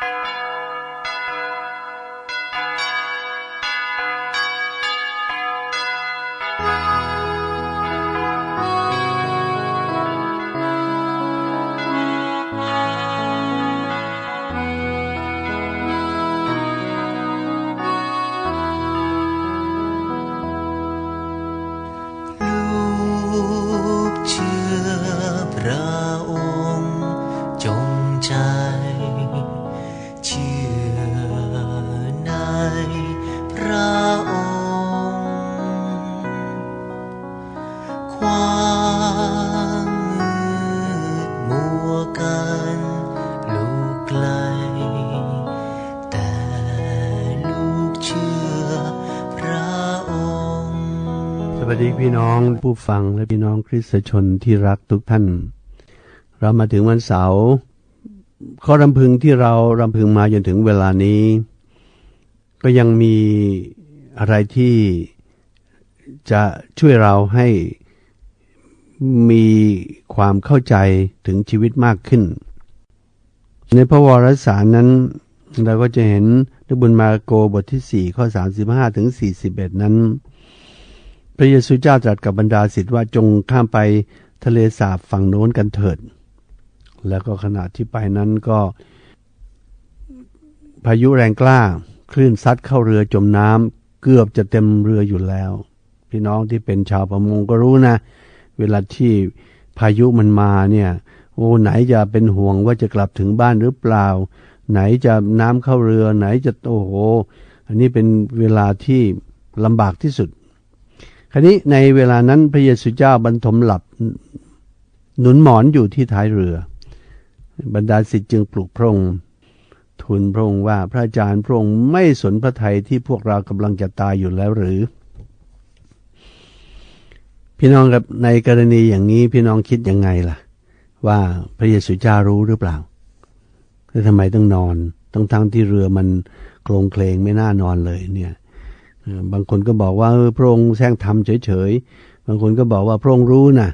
Bye. วัสดีพี่น้องผู้ฟังและพี่น้องคริสตชนที่รักทุกท่าน เรามาถึงวันเสาร์ข้อรำพึงที่เรารำพึงมาจนถึงเวลานี้ ก็ยังมีอะไรที่จะช่วยเราให้มีความเข้าใจถึงชีวิตมากขึ้น ในพระวรสารนั้น เราก็จะเห็นในบุญมาโกบทที่ 4 ข้อ 35 ถึง 41 นั้น พระเยซูเจ้าตรัสกับบรรดาศิษย์ว่าจงข้ามไปทะเลสาบฝั่งโน้นกันเถิด แล้วก็ขณะที่ไปนั้นก็ พายุแรงกล้า คลื่นซัดเข้าเรือจมน้ำเกือบจะเต็มเรืออยู่แล้ว พี่น้องที่เป็นชาวประมงก็รู้นะ เวลาที่พายุมันมาเนี่ยโอ้ไหนจะเป็นห่วงว่าจะกลับถึงบ้านหรือเปล่า ไหนจะน้ำเข้าเรือไหนจะโอ้โห อันนี้เป็นเวลาที่ลำบากที่สุด คราวนี้ในเวลานั้นพระเยซูเจ้าบรรทมหลับหนุนหมอนอยู่ที่ท้ายเรือ บรรดาศิษย์จึงปลุกพระองค์ทูลพระองค์ว่าพระอาจารย์พระองค์ไม่สนพระทัยที่พวกเรากำลังจะตายอยู่แล้วหรือ พี่น้องครับในกรณีอย่างนี้พี่น้องคิดยังไงล่ะ ว่าพระเยซูเจ้ารู้หรือเปล่าแล้วทำไมต้องนอนทั้งทั้งที่เรือมันโคลงเคลงไม่น่านอนเลยเนี่ย บางคนก็บอกว่าพระองค์แซงทำเฉยๆ บางคนก็บอกว่าพระองค์รู้นะ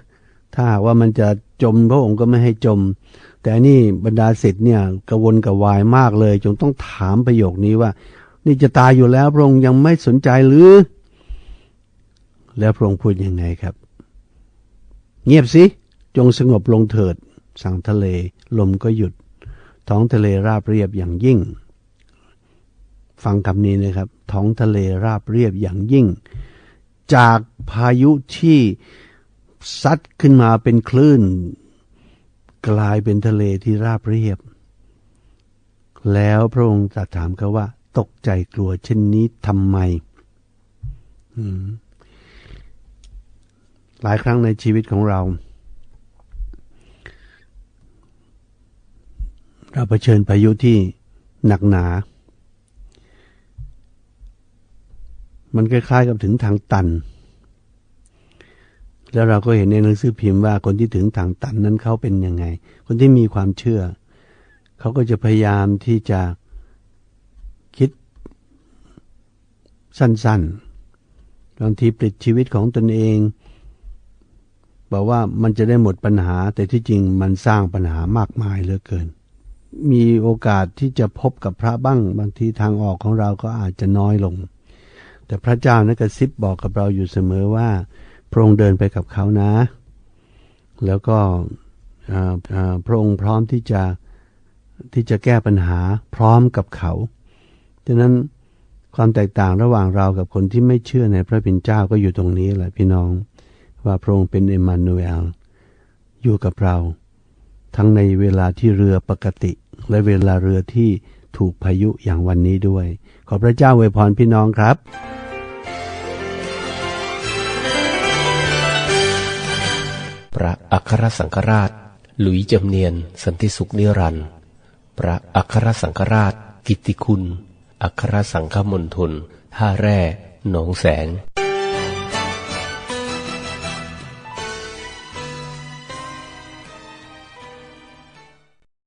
ถ้าหากว่ามันจะจมพระองค์ก็ไม่ให้จม แต่นี่บรรดาศิษย์เนี่ยกระวนกระวายมากเลย จงต้องถามประโยคนี้ว่า นี่จะตายอยู่แล้วพระองค์ยังไม่สนใจหรือ แล้วพระองค์พูดยังไงครับ เงียบสิ จงสงบลงเถิด สั่งทะเล ลมก็หยุด ท้องทะเลราบเรียบอย่างยิ่ง ฟังคำนี้นะครับ ท้องทะเลราบเรียบอย่างยิ่ง จากพายุที่ซัดขึ้นมาเป็นคลื่น กลายเป็นทะเลที่ราบเรียบ แล้วพระองค์ตรัสถามเขาว่า ตกใจกลัวเช่นนี้ทำไมอืมหลายครั้งในชีวิตของเรา เราเผชิญพายุที่หนักหนา มันคล้ายๆกับถึงทางตัน แล้วเราก็เห็นในหนังสือพิมพ์ว่าคนที่ถึงทางตันนั้นเขาเป็นยังไง คนที่มีความเชื่อ เขาก็จะพยายามที่จะคิดสั้นๆ บางทีปลิดชีวิตของตนเองบอกว่ามันจะได้หมดปัญหา แต่ที่จริงมันสร้างปัญหามากมายเหลือเกิน มีโอกาสที่จะพบกับพระบ้าง บางทีทางออกของเราก็อาจจะน้อยลง แต่พระเจ้านะกระซิบบอกกับเราอยู่เสมอว่า พระองค์เดินไปกับเขานะ แล้วก็พระองค์พร้อมที่จะที่จะแก้ปัญหาพร้อมกับเขาฉะนั้นความแตกต่างระหว่างเรากับคนที่ไม่เชื่อในพระเป็นเจ้าก็อยู่ตรงนี้แหละพี่น้อง ว่าพระองค์เป็นเอมมานูเอลอยู่กับเรา ทั้งในเวลาที่เรือปกติ และเวลาเรือที่ ถูกพายุอย่างวันนี้ด้วย ขอพระเจ้าอวยพรพี่น้องครับพระอัครสังฆราช หลุยจำเนียน สันติสุขนิรันดร์พระอัครสังฆราช กิติคุณ อัครสังฆมณฑลท่าแร่ หนองแสง